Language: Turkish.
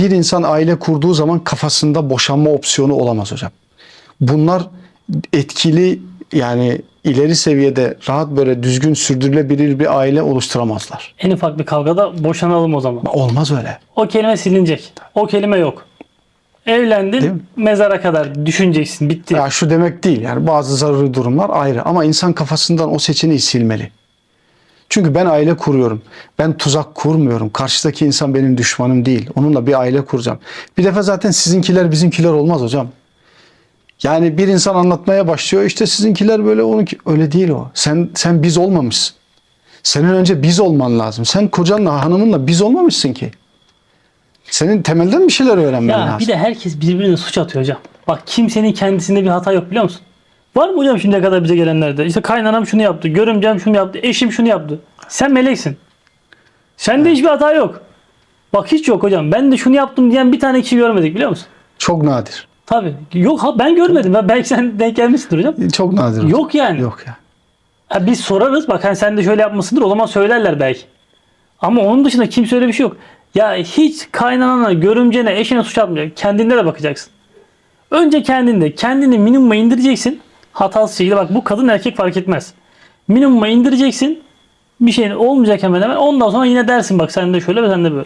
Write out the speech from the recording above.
Bir insan aile kurduğu zaman kafasında boşanma opsiyonu olamaz hocam. Bunlar etkili yani ileri seviyede rahat böyle düzgün sürdürülebilir bir aile oluşturamazlar. En ufak bir kavgada boşanalım o zaman. Olmaz öyle. O kelime silinecek. O kelime yok. Değil mi? Evlendin mezara kadar düşüneceksin. Bitti. Ya şu demek değil yani bazı zaruri durumlar ayrı ama insan kafasından o seçeneği silmeli. Çünkü ben aile kuruyorum. Ben tuzak kurmuyorum. Karşıdaki insan benim düşmanım değil. Onunla bir aile kuracağım. Bir defa zaten sizinkiler bizimkiler olmaz hocam. Yani bir insan anlatmaya başlıyor işte sizinkiler böyle onunki öyle değil o. Sen sen biz olmamışsın. Senin önce biz olman lazım. Sen kocanla hanımınla biz olmamışsın ki. Senin temelden bir şeyler öğrenmen Ya lazım. bir de herkes birbirine suç atıyor hocam. Bak kimsenin kendisinde bir hata yok biliyor musun? Var mı hocam şimdiye kadar bize gelenlerde? İşte kaynanam şunu yaptı, görümcem şunu yaptı, eşim şunu yaptı. Sen meleksin. Sende hiçbir hata yok. Bak hiç yok hocam. Ben de şunu yaptım diyen bir tane kişi görmedik biliyor musun? Çok nadir. Tabii. Yok ha ben görmedim. Ben belki sen denk gelmişsindir hocam. Çok nadir. hocam. Yok yani. Yok ya. Ha, biz sorarız. Bak hani sen de şöyle yapmasındır. O zaman söylerler belki. Ama onun dışında kimse öyle bir şey yok. Ya hiç kaynanana, görümcene, eşine suç atmayacak. Kendinde de bakacaksın. Önce kendinde. Kendini minimuma indireceksin. Hatasız şekilde bak bu kadın erkek fark etmez. Minimuma indireceksin. Bir şeyin olmayacak hemen hemen. Ondan sonra yine dersin bak sen de şöyle ve sen de böyle.